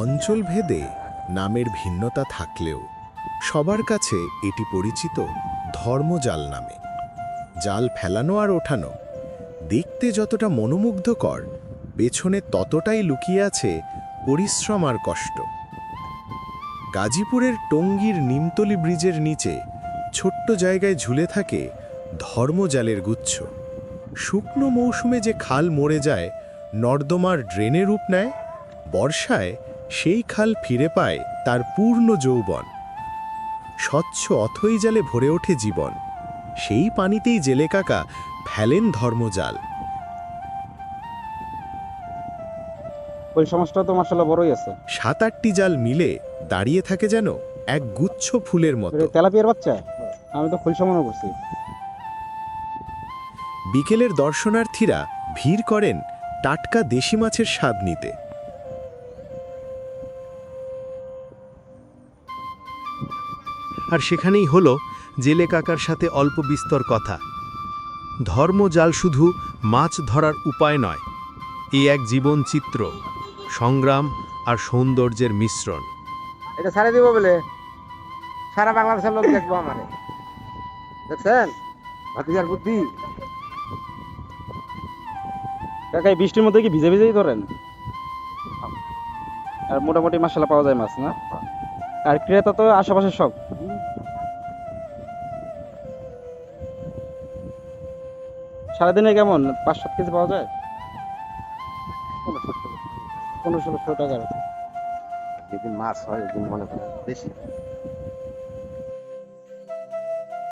অঞ্চলভেদে নামের ভিন্নতা থাকলেও সবার কাছে এটি পরিচিত ধর্মজাল নামে। জাল ফেলানো আর ওঠানো দেখতে যতটা মনোমুগ্ধকর, পেছনে ততটাই লুকিয়ে আছে পরিশ্রম আর কষ্ট। গাজীপুরের টঙ্গীর নিমতলি ব্রিজের নিচে ছোট্ট জায়গায় ঝুলে থাকে ধর্মজালের গুচ্ছ। শুকনো মৌসুমে যে খাল মরে যায়, নর্দমার ড্রেনে রূপ নেয়, বর্ষায় সেই খাল ফিরে পায় তার পূর্ণ যৌবন। স্বচ্ছ অথই জালে ভরে ওঠে জীবন। সেই পানিতেই জেলে কাকা ফেলেন ধর্মজাল। ওই সমাজটা তো মাসাল্লাহ বড়ই আছে। সাত আটটি জাল মিলে দাঁড়িয়ে থাকে যেন এক গুচ্ছ ফুলের মতো। তেলাপিয়ার বাচ্চা? আমি তো খোলসা মনে করছি। বিকেলের দর্শনার্থীরা ভিড় করেন টাটকা দেশি মাছের স্বাদ নিতে। আর সেখানেই হলো জেলে কাকার সাথে অল্প বিস্তর কথা। ধর্মজাল শুধু মাছ ধরার উপায় নয় এ এক জীবন চিত্র সংগ্রাম আর সৌন্দর্যের মিশ্রণ। এটা ছাড়ে দিব বলে সারা বাংলাদেশের লোক দেখব আমারে। দেখছেন? ভাতিজার বুদ্ধি। কাকা এই বৃষ্টির মধ্যে কি ভিজে ভিজেই ধরেন? আর মোটামুটি মাসালা পাওয়া যায় মাছ না? আর ক্রেতা তো আশেপাশে সব। সারাদিনে কেমন? পাঁচ সাত কেজি পাওয়া যায়? পনেরো ষোলো টাকার। যেদিন মাছ হয় দিন মনে করেন বেশি।